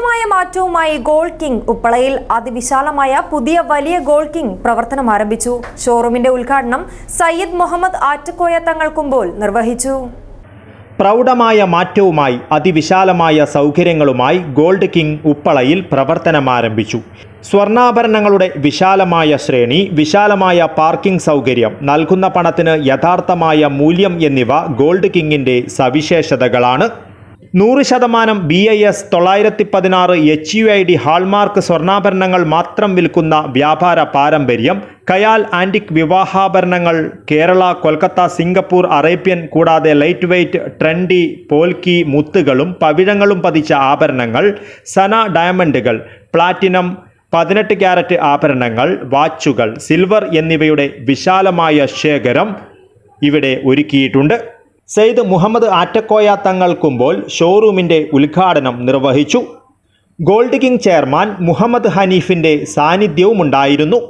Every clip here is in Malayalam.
പ്രൗഢമായ മാറ്റവുമായി ഗോൾ കിങ് ഉപ്പളയിൽ അതിവിശാലമായ പുതിയ വലിയ ഗോൾ കിങ് പ്രവർത്തനം ആരംഭിച്ചു. ഷോറൂമിന്റെ ഉദ്ഘാടനം സയ്യിദ് മുഹമ്മദ് ആറ്റക്കോയ തങ്ങൾ കുമ്പോൾ നിർവഹിച്ചു. പ്രൗഢമായ മാറ്റവുമായി അതിവിശാലമായ സൗകര്യങ്ങളുമായി ഗോൾഡ് കിങ് ഉപ്പളയിൽ പ്രവർത്തനമാരംഭിച്ചു സ്വർണാഭരണങ്ങളുടെ വിശാലമായ ശ്രേണി വിശാലമായ പാർക്കിംഗ് സൗകര്യം നൽകുന്ന പണത്തിന് യഥാർത്ഥമായ മൂല്യം എന്നിവ ഗോൾഡ് കിങ്ങിന്റെ സവിശേഷതകളാണ്. നൂറ് ശതമാനം ബി ഐ എസ് തൊള്ളായിരത്തി പതിനാറ് H U I D hallmark സ്വർണാഭരണങ്ങൾ മാത്രം വിൽക്കുന്ന വ്യാപാര പാരമ്പര്യം കയാൽ ആന്റിക് വിവാഹാഭരണങ്ങൾ കേരള കൊൽക്കത്ത സിംഗപ്പൂർ അറേബ്യൻ കൂടാതെ ലൈറ്റ് വെയ്റ്റ് ട്രെൻഡി പോൽക്കി മുത്തുകളും പവിഴങ്ങളും പതിച്ച ആഭരണങ്ങൾ സന ഡയമണ്ടുകൾ പ്ലാറ്റിനം പതിനെട്ട് ക്യാരറ്റ് ആഭരണങ്ങൾ വാച്ചുകൾ സിൽവർ എന്നിവയുടെ വിശാലമായ ശേഖരം ഇവിടെ ഒരുക്കിയിട്ടുണ്ട്. സെയ്ദ് മുഹമ്മദ് ആറ്റക്കോയ തങ്ങൾ കുമ്പോൾ ഷോറൂമിന്റെ ഉദ്ഘാടനം നിർവഹിച്ചു. ഗോൾഡ് കിങ് ചെയർമാൻ മുഹമ്മദ് ഹനീഫിന്റെ സാന്നിധ്യവുമുണ്ടായിരുന്നു.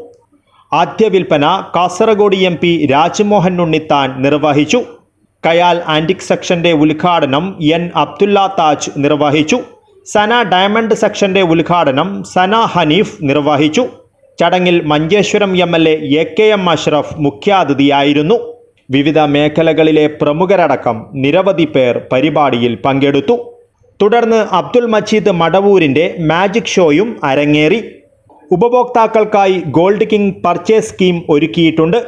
ആദ്യ വിൽപ്പന കാസർഗോഡ് എം പി രാജ്മോഹൻ ഉണ്ണിത്താൻ നിർവഹിച്ചു. കയാൽ ആന്റിക് സെക്ഷന്റെ ഉദ്ഘാടനം എൻ അബ്ദുല്ല താജ് നിർവഹിച്ചു. സന ഡയമണ്ട് സെക്ഷന്റെ ഉദ്ഘാടനം സന ഹനീഫ് നിർവഹിച്ചു. ചടങ്ങിൽ Manjeshwaram M L A K M Ashraf മുഖ്യാതിഥിയായിരുന്നു. വിവിധ മേഖലകളിലെ പ്രമുഖരടക്കം നിരവധി പേർ പരിപാടിയിൽ പങ്കെടുത്തു. തുടർന്ന് അബ്ദുൽ മജീദ് മടവൂരിന്റെ മാജിക് ഷോയും അരങ്ങേറി. ഉപഭോക്താക്കൾക്കായി ഗോൾഡ് കിങ് പർച്ചേസ് സ്കീം ഒരുക്കിയിട്ടുണ്ട്.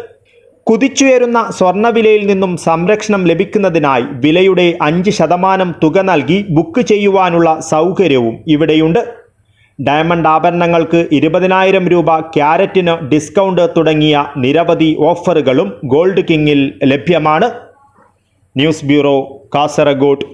കുതിച്ചുയരുന്ന സ്വർണവിലയിൽ നിന്നും സംരക്ഷണം ലഭിക്കുന്നതിനായി വിലയുടെ അഞ്ച് ശതമാനം തുക നൽകി ബുക്ക് ചെയ്യുവാനുള്ള സൗകര്യവും ഇവിടെയുണ്ട്. ഡയമണ്ട് ആഭരണങ്ങൾക്ക് ഇരുപതിനായിരം രൂപ ക്യാരറ്റിന് ഡിസ്കൗണ്ട് തുടങ്ങിയ നിരവധി ഓഫറുകളും ഗോൾഡ് കിങ്ങിൽ ലഭ്യമാണ്. News bureau Kasaragod.